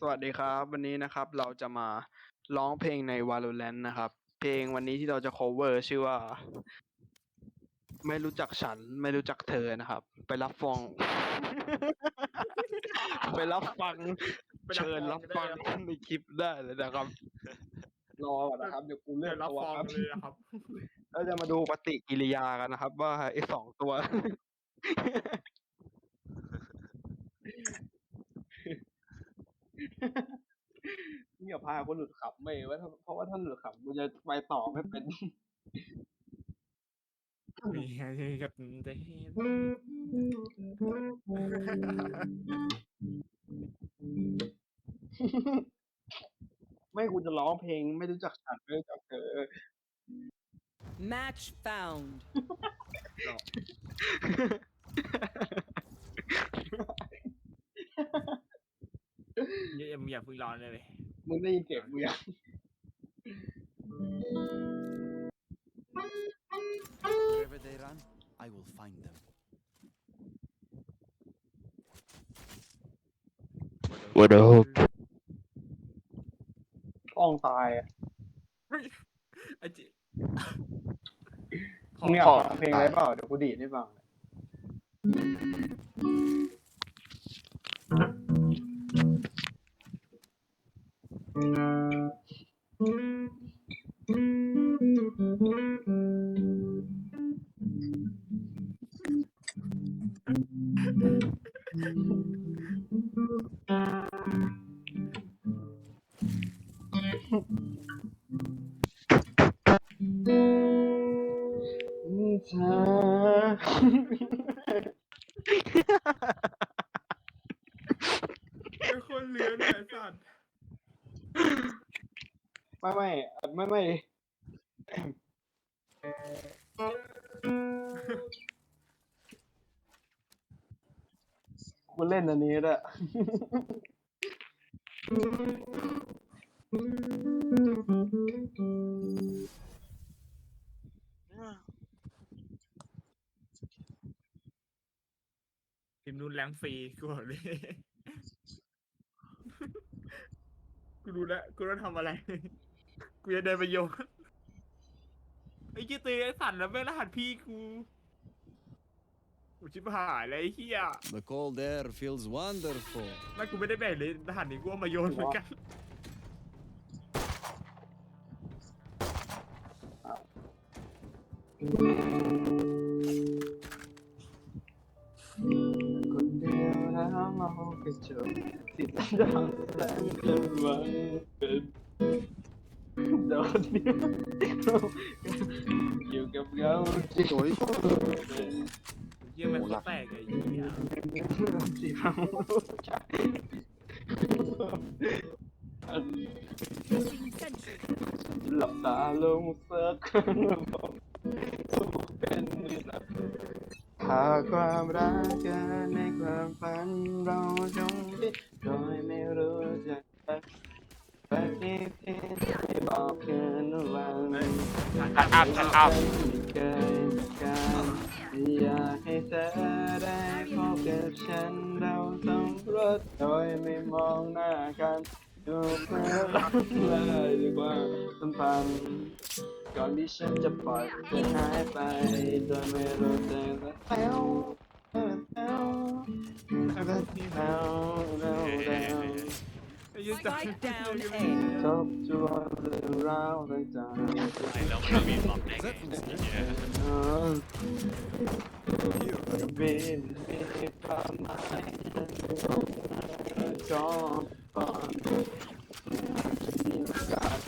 สวัสดีครับ วันนี้นะครับเราจะมาร้องเพลงใน Valorant นะครับ เพลงวันนี้ที่เราจะ cover ชื่อว่า ไม่รู้จักฉัน ไม่รู้จักเธอนะครับ ไปรับฟัง ไปรับฟังไปรับเชิญฟังรับได้ฟังเลยครับในคลิปได้เลยนะครับ รอก่อนนะครับเดี๋ยวกูเลืเดี๋อยกวรับตัวฟอร์ครับมเลยนะครับเราจะมาดูปฏิกิริยากันนะครับ ว่าไอ้สองตัว อย่าพาคนหลุดขำไม่ว่าถ้าเพราะว่าถ้าหลุดขำกูจะไปต่อไม่เป็นมีอะไรกันเด้ไม่กูจะร้องเพลงไม่รู้จักฉันไม่รู้จักเธอ Match found. ยี่ยมอย่าเพึ่งร้อนเลยมึงได้ยินเสียงกูยัง Wherever they run, I will find them. ว่าเดิมป้องตายอะไอ้จิมึงอยากฟังเพลงอะไรเปล่าเดี๋ยวกูดีดให้ฟัง เมนู้นแรงฟรีกูบอกเลยกูรู้แล้วกูต้องทำอะไร กูจะเดินไปโยนไอ้กี้ตีไอ้สัตว์แล้วไม่รหัสพี่กูกูชิบหายเลยไอ้เหี้ย The cold air feels wonderful. ไม่กูไม่ได้แบ่งเลยรหัสนี้กูเอามาโยนเหมือนกันคน สวยเยี่ยมันก็แตกไอ้เหี้ยที่เราหลับตาลงสักครั้งบอกเป็นนิรันดร์หากความรักเกิดในความฝันเราจงคิดโดยไม่รู้จักปฏิทินที่บอกคืนวันทันอัพทันอัพไม่เคยการ อยากให้เธอได้พบกับฉันเราต้องรถโดยไม่มองหน้ากันดูเพื่อรักเลยดีกว่าสัมพันธ์ก่อนที่ฉันจะปล่อยเธอหายไปโดยไม่รู้จักแล้วแล้วแล้วแล้วแล้ว แล้วไอ้เหี้ยจับ Spike down A. ทบทวนเรื่องราวต่างๆแล้วมันมีบล็อกได้ Is ไง that from Steve? บินมีความหมายจอมปอนมีโอกาส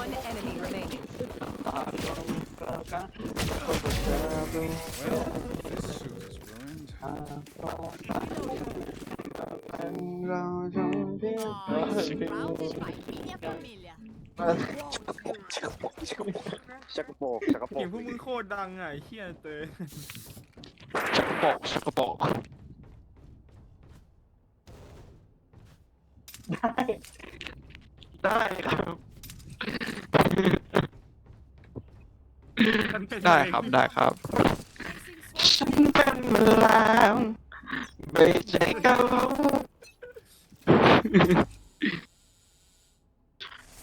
One enemy remaining. ตาลงประกาศ Round by minha família. ชักกระโปกชักกระโปเสียกงพวกมึงโคตรดังอะไอ้เหี้ยเตยชักกระโปกชักกระโปกได้ได้ครับ มันเป็นได้ครับได้ครับ ฉันเป็นแมลงไม่ใช่เขา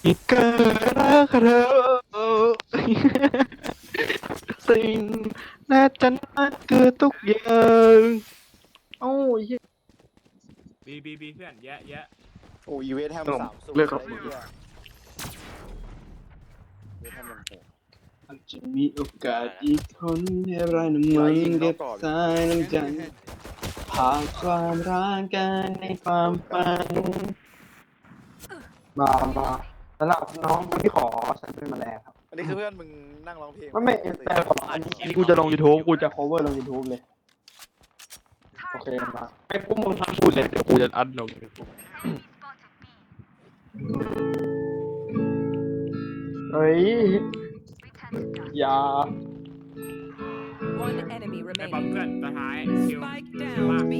อีกก็รักเราสิ่งและจันมันคือทุกอย่างโอ้ยบีบีบีเพื่อนแยะแยะโอ้อีเวทแฮมสามสูตรเลิกครับ เวทแฮมยังโหด อาจจะมีโอกาสอีกคนให้เราหนึ่งมันเก็บสายน้ำใจ Scan ahead. ผ่านความรักกันในความฝันมามาสำหรับน้องคนที่ขอฉันเป็นแมลงครับอันนี้คือเพื่อนมึงนั่งร้องเพลงไม่ไม่แต่ขออันนี้กูจะลง YouTube กูจะ cover ลง YouTube เลย โอเคมาไอ้พวกมึงทำพูดเลยเดี๋ยวกูจะอัดลง YouTube เฮ้ย อย่า One enemy ไอ้ปั๊ม remaining. เพื่อนสุดท้ายคิว Spike down B.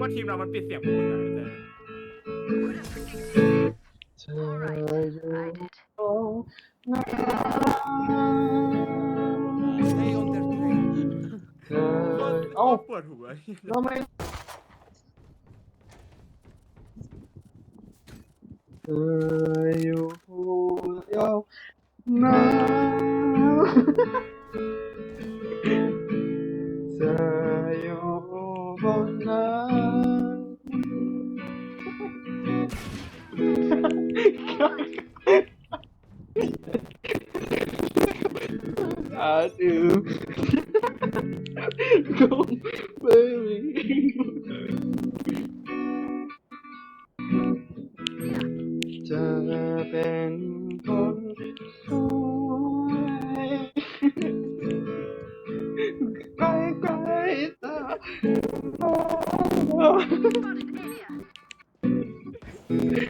ว่าทีมเรามันปิดเสียงพวกมึงเลยแต่เธออยู่ตรงนั้น Stay on their trail. เธอเอ้าปวดหัวแล้วไม่เธออยู่ย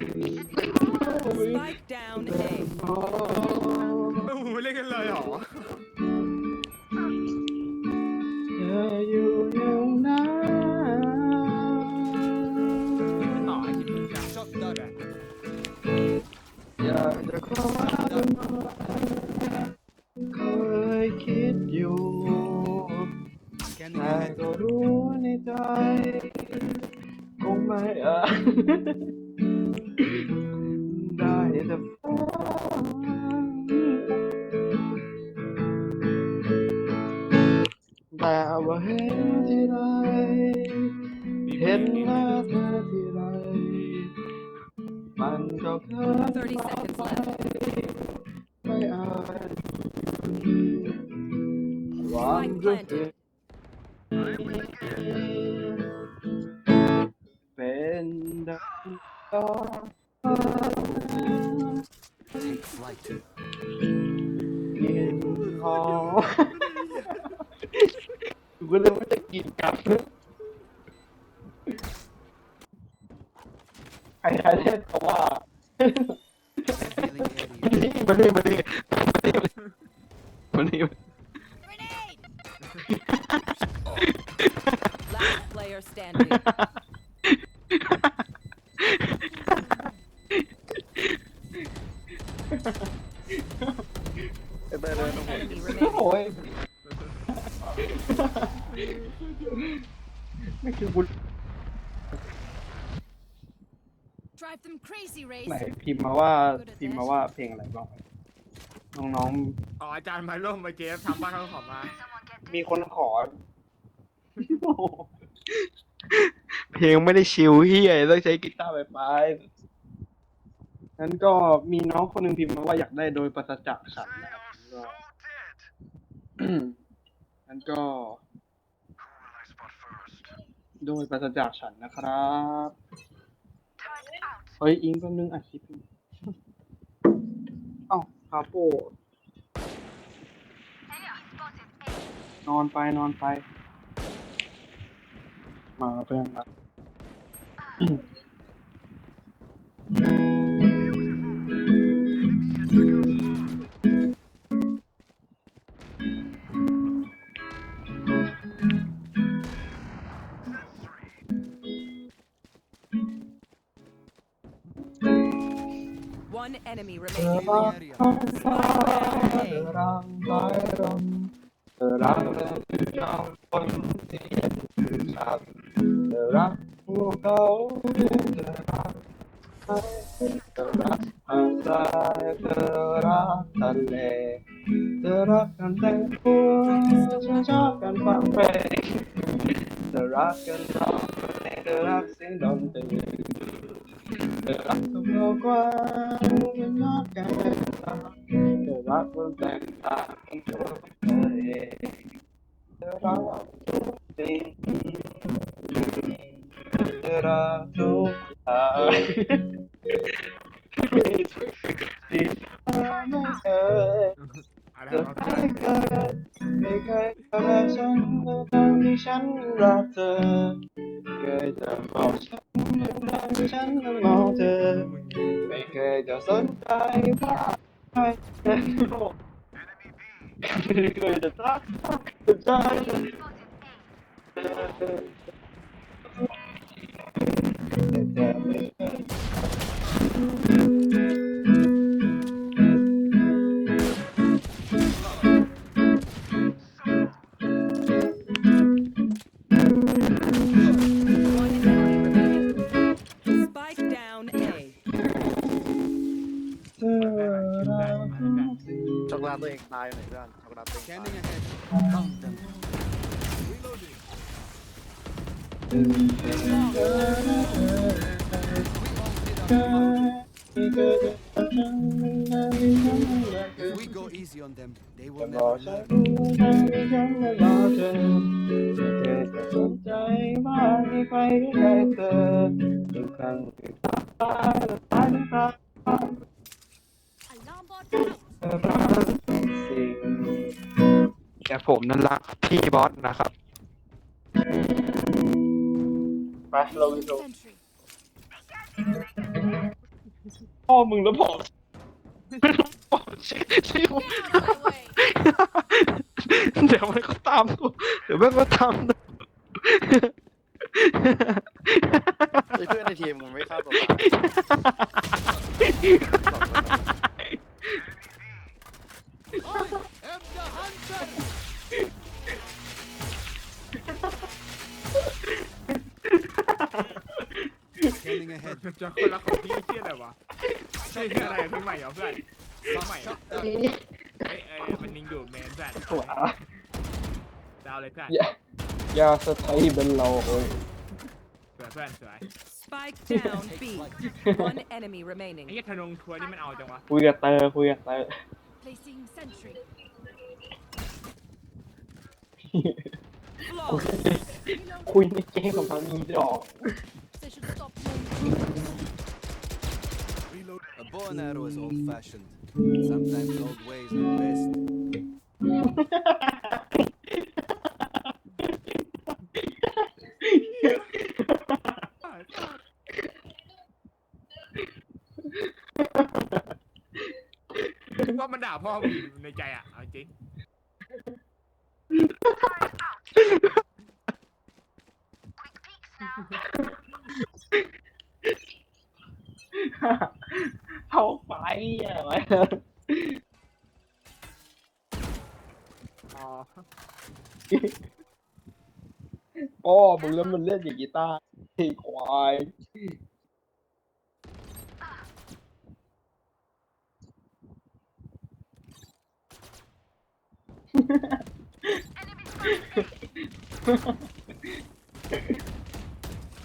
Spike down A. หวั เต้ยเดินโอ้โห Enemy remaining. โอ้ยไม่คือบุญ Drive them crazy, Race. ไหนพิมพ์มาว่าพิมพ์มาว่าเพลงอะไรบ้างน้องอ๋ออาจารย์มาร่วมมาเจฟทำบ้านเขาขอมาๆมีคนขอเพลงไม่ได้ชิลเฮียต้องใช้กีตาร์ไปไปนั้นก็มีน้องคนหนึ่งพิมพ์มาว่าอยากได้โดยประจักษ์ฉันนะครับ ก็นั้นก็ โดยประจักษ์ฉันนะครับ เฮ้ย อิงแป๊บนึงอัดคลิปอยู่เอ้าคาโป นอนไปนอนไป มาเพื่อนมา One enemy เธอ remaining. รัก area. เธอรังไร้รำเธอรักและคือยอมคนที่เห็นคือ ช็อกโกแลตตัวเองตายอยู่ไหนเพื่อนช็อกโกแลตตัวเองตาย Scanning ahead. Count them. Reloading. ไม่ on them, they จะ will บอก never ฉัน learn. ให้ฉันไม่รอเธอไม่เคยจะสนใจว่ามีใครใครเธอทุกครั้งที่ตาตาตาตาตา Alarm bot out. เธอรักทุกสิ่งแต่ผมนั้นรักพี่บอสนะครับ ไปเราวิดีโอ Sentry. พ่อมึงแล้ว บอกบอกชื่อชื่อ Get out of my way. เดี๋ยวมันก็ตามตัวเดี๋ยวมันก็ตามตัวไอ้เพื่อนในทีมมึงไม่ฆ่าตัว Scanning ahead. จะคนละของพี่เชี่ยอะไรวะใช่อะไรเพลงใหม่เหรอเพื่อนเพลงใหม่เหรอ Shut down. เอ้ยเอ้ยมันยิงอยู่เมนเพื่อนหัวดาวเลยเพื่อนอย่าอย่าสไตล์เป็นเราโอ้ยสวยเพื่อนสวย Spike down B. One enemy ไอ้ remaining. เหี้ยธนงทัวร์นี่มันเอาจังวะคุยกับเตอร์คุยกับเตอร์ Placing sentry. Flawless. คุยในเกมกับมันมีดอก They should stop playing. Reload. A bow and arrow is old fashioned. Sometimes old ways are best. ว่ามันด่าพ่อมึงอยู่ในใจอ่ะเอาจริง เข้ ไอะไว้อ๋อพ่อมึงแล้วมันเล่นอย่างกีตาร์ไอ้ควาย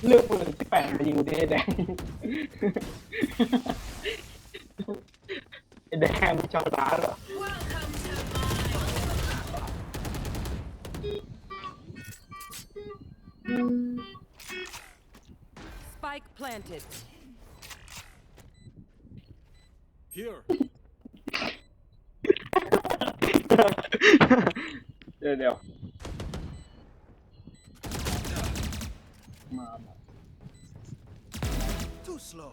เลือกปืนที่แปดมายิงเด้แดง ไอ้แดงมันชอบร้านเหรอ Welcome to my Spike planted. Here. เดี๋ยวเดี๋ยวมา Too slow.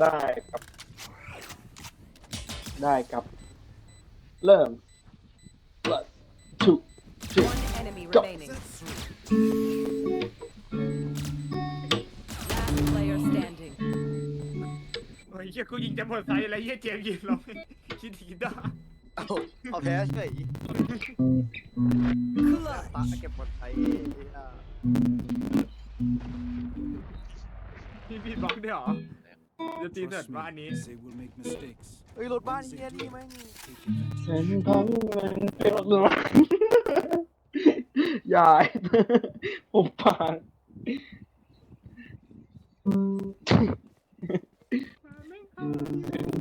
ได้ครับ ได้ครับ เริ่ม Let's two two One enemy Go. remaining. Last player standing. โอ้ยเหี้ยกูยิงจะหมดไซส์อะไรเหี้ยเจมส์ยิงเราคิดดีด้าเอาเอาแพ้เฉยตาเก็บหมดไป พี่พี่บล็อกด้วยเหรอจะตีเสร็จ Trust ว่าอัน me, นี้ they will make mistakes. เฮ้ยรถบ้านเฮียนี่แม่ง Take advantage. ฉันทั้งมันเป็นหลวงยายผมปาง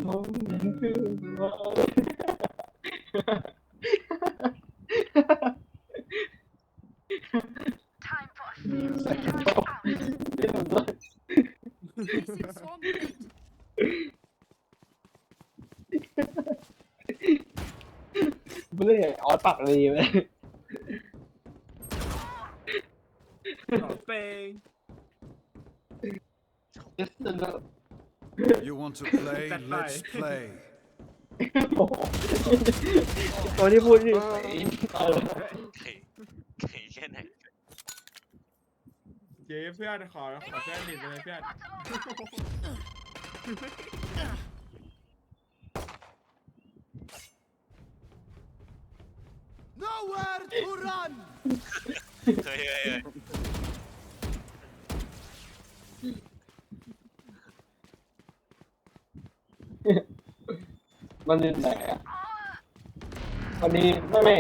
ผมยังคือว่า Placing swarm grenade. ไม่ได้ ออสปักเลยไหมขอเพลง You want to play? That Let's guy. play. ตัวที่พูดนี่เออเจ๊เพื่อนขอขอเพื่อนหนึ่งเลยเพื่อน Nowhere to run. เฮ้ยเฮ้ยเฮ้ยมันเล่นไหนอะวันนี้ไม่ไม่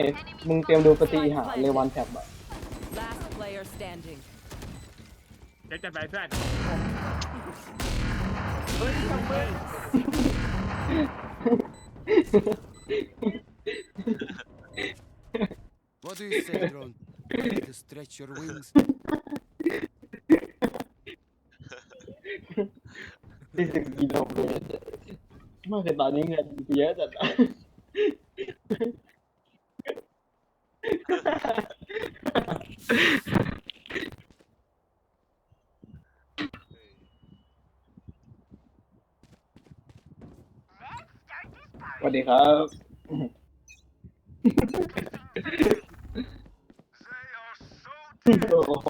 มึงเตรียมดูปฏิหารเลยวันแท็บอะ Last player standing. เจ๊จะไปเพื่อน What do you say, drone? Ready to stretch your wings? ที่สิบกิโลเมตรมากแต่ตอนนี้เงินเยอะจัดอะสวัสดีครับ โอ้โ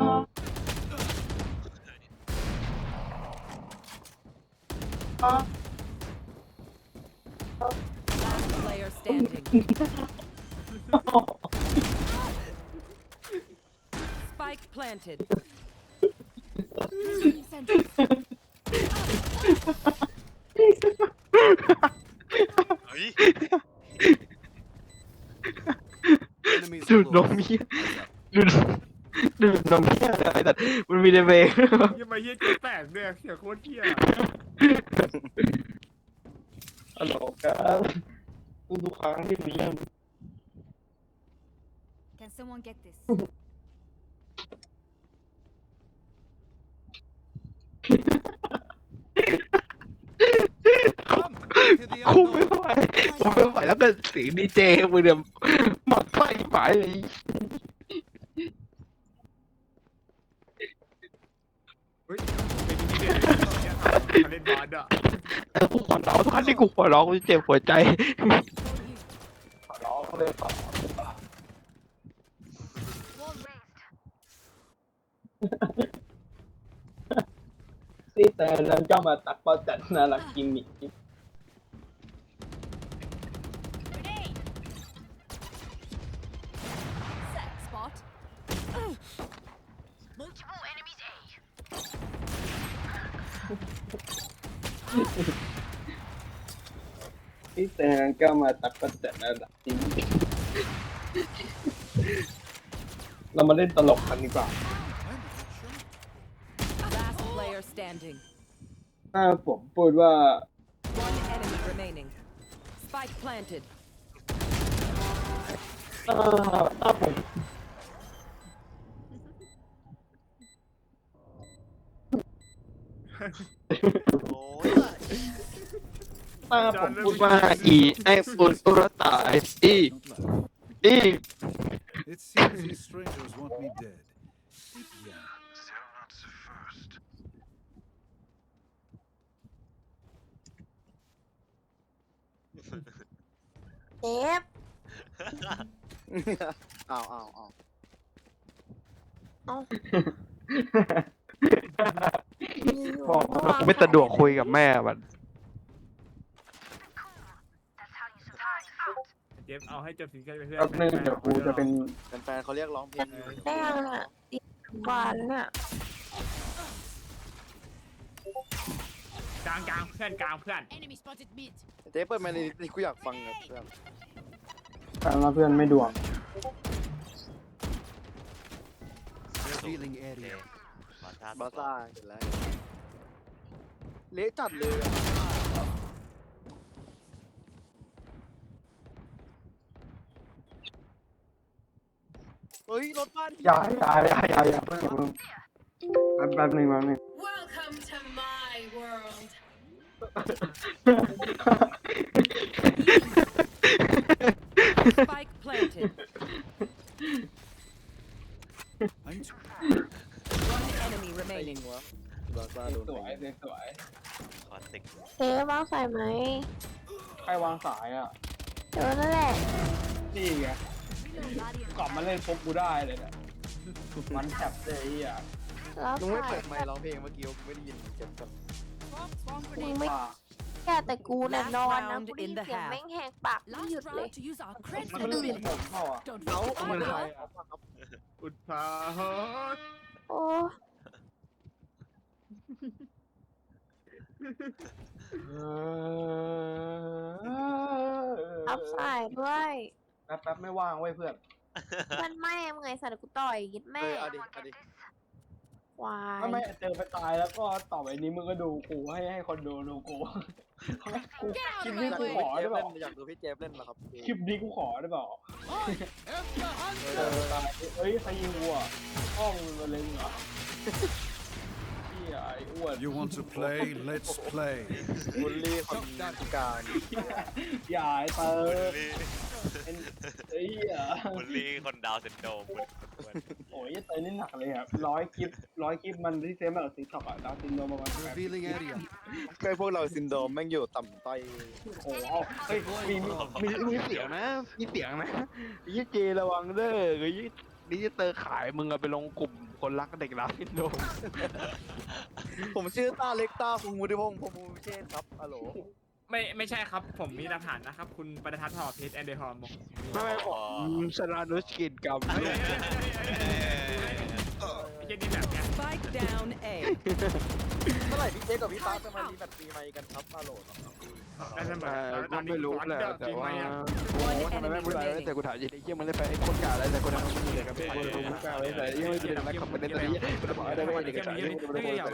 Last. Spike planted. ในเวงยังมาเฮียเจ๊แตกด้วยเสียงโคตรเฮียฮัลโหลครับทุกๆครั้งที่มีเรื่อง Can someone get this? Come to the คุ้มไม่ unknown. ไหวผมไม่ไหวแล้วก็เสียงดีเจมือเดียวหมักไฟหมายเลย เฮ้ยเป็นที่เด็ดมาเล่นบอลอะ แต่ กูขอร้องทุกครั้งที่กูขอร้องกูเจ็บหัวใจขอร้องเลยขอ Wall raised. ที่แต่แล้วเจ้ามาตักเป้าจัดนารักกิมมิค ที่แต่ก็มาตักเป้าจัดนารักกิมมิคเรามาเล่นตลกกันดีกว่า I'm not sure. standing. ถ้าผมพูดว่า One enemy remaining. Spike planted. ถ้าถ้าผมโอ้ย ถ้าผมพูดว่า อีไอฟุนอุรตายอี Don't laugh. อี It seems these strangers want me dead. Yeah. เจฟอ้าวอ้าวอ้าวบอกว่าไม่สะดวกคุยกับแม่มัน เจฟเอาให้จบสิงเกิลไปเพื่อนแป๊บนึงเดี๋ยวกูจะเป็นแฟนๆเขาเรียกร้องเพลงอยู่ได้ยังอะดีกว่าแล้วน่ะกลางกลางเพื่อนกลางเพื่อน enemy spotted mid เจ๊เปิดมาในนี้กูอยากฟังอะเพื่อนแปลว่าเพื่อนไม่ดวง Revealing area. บาซ่าบาซ่าเห็นแล้วเละจัดเลยอะ ฮ้ยรถบ้านอย่าอย่าอย่าอย่าอย่าเพิ่งแป๊บแป๊บหนึงแป๊บหนึง Welcome to my world Spike planted. I'm t- One enemy ไม่ยิ remaining. งวะบาซ่าโดนสวยสวยคลาสสิกเจฟวางใส่ไหมใครวางสายอะ เจอนั่นแหละนี่ไง กลับมาเล่นพบกูได้เลยเนี่ยมันแคปเลยไอะแล้วมึงไม่ใส่เปิดไมค์ร้องเพลงเมื่อกี้กูไม่ได้ยินเจ็บกับมึงไม่ป่าแค่แต่กูน่ะ Last นอนนะ round กูได้ยิ in น the เสียง half แม่งแหกปากไม่หยุดเลย to use our มันเป็นเรื่องผมเปล่าอะ Don't เอาเอามือใครอะอุดพาฮดโอ้อัพใส่ด้วยแป๊บแป๊บไม่ว่างเว้ยเพื่อน มันแม่มึงไงสัตว์กูต่อยยิดเอแม่อเอาดิเอาดิควาถ้าไม่ยเจอไปตายแล้วก็ต่อไปนี้มึงก็ดูกูให้ให้คนดูดูกูกูคลิปนี้กูขอได้เปล่าอยากดูพี่เจฟเล่นเหรอครับคลิปนี้กูขอได้เปล่าเจอตายเฮ้ยใครยิงกูอะห้องมันเลยเหรอ พี่ไอ้อ้วน You want to play? Let's play. บุลลี่คนพิการอย่าไอ้เตอบุลร์ลี่เป็นไอ้เหี้ยบุลลี่คนดาวน์ซินโดรมบุลลี่คนโอ้ยเตอร์นี่หนักเลยครับร้อยคลิปร้อยคลิปมันที่เซฟมาจากติ๊กต็อกอะดาวซินโดรมประมาณแปด Revealing area. ก็พวกเราซินโดรมแม่งอยู่ต่ำต้อยโอ้โหเฮ้ยมีมีมีเสียงนะมีเสียงนะยี่เจระวังเด้อเฮ้ยนี่เตอร์ขายมึงอะไปลงกลุ่ม คนรักเด็กรักซินโดรมผมชื่อตาเล็กตาคุงวุฒิพงศ์พรหมวิเชษฐ์ครับฮัลโหลไม่ไม่ใช่ครับ ผมมีหลักฐานนะครับ คุณประทัดหอเพชรแอนเดอร์ฮอร์มไม่ไม่บอกสรานุสกินกับไอ้เจนี่แบบเนี้ย Spike down A. เมื่อไหร่พี่เจฟกับพี่ตาจะมารีแมตช์ปีใหม่กันครับฮัลโหล ได้เสมอก็ไม่รู้แหละแต่ว่าโอ้ทำไมไม่พูดอะไรแต่กูถามจริงๆเยี่ยมันเลยไปไอ้คนกาอะไรแต่คนนั้นมันเลยกับเป็นคนคนกาอะไรแต่ยังไม่เป็นนักขับมันเล่นอะไรมันบอกอะไรไม่ได้เด็กอะไรไม่ได้อย่าอ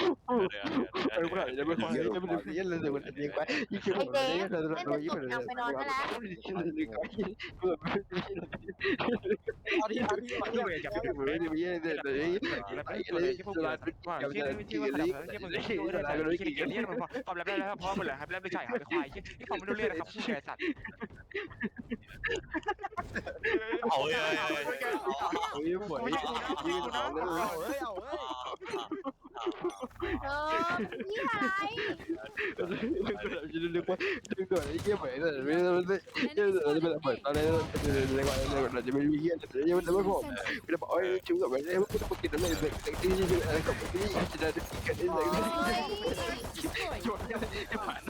ย่าเออเขาไม่ไม่ได้รู้เรื่องเขาเยอะเขาไม่รู้เรื่องเฮียอะไรกันเนี่ยเอามาเขาอยากปีใหม่หรอเดี๋ยวเดี๋ยวเออกูถามจะไม่ค่อยจะไม่ได้เยี่ยเลยแต่มันยิงไปยิ่งคิดไอว่าเจยิ่งฟเราเล่นเราจนยิ่งจบยังไปนอนได้แล้วเอาที่เอาที่ดูเลยจับเฮ้ยเดี๋ยวเยี่ยเดี๋ยวเดี๋ยวไอ้ตัวเลยที่พวกเราชื่อชื่อว่าขนาดนั้นที่มึงชื่ออะไรชื่อเกียร์เนี่ยมันพอความลับได้แล้วพร้อมหมดเลยครับแล้วไม่ใช่ครับควายที่เขาไม่รู้เรื่องนะครับผู้แก่สัตว์เอาเฮ้ยเฮ้ยเฮ้ยโอ้ยหวยยืนเอาเลยเอาเฮ้ยเอาเฮ้ยเออเฮีย อะไรจะนึกว่านึกว่าไอ้เยี่ยเหมือนแต่ไม่ไม่ไม่เยี่ยเราจะเป็นเหมือนตอนนี้เรียกว่าเราจะไม่มีเยี่ยแต่ยังไม่ผมไม่ได้บอกไอ้ชิวกับไอ้เนี่ยไม่ต้องกินอะไรเด็กเด็กที่นี่อะไรกับที่จะได้กินอะไร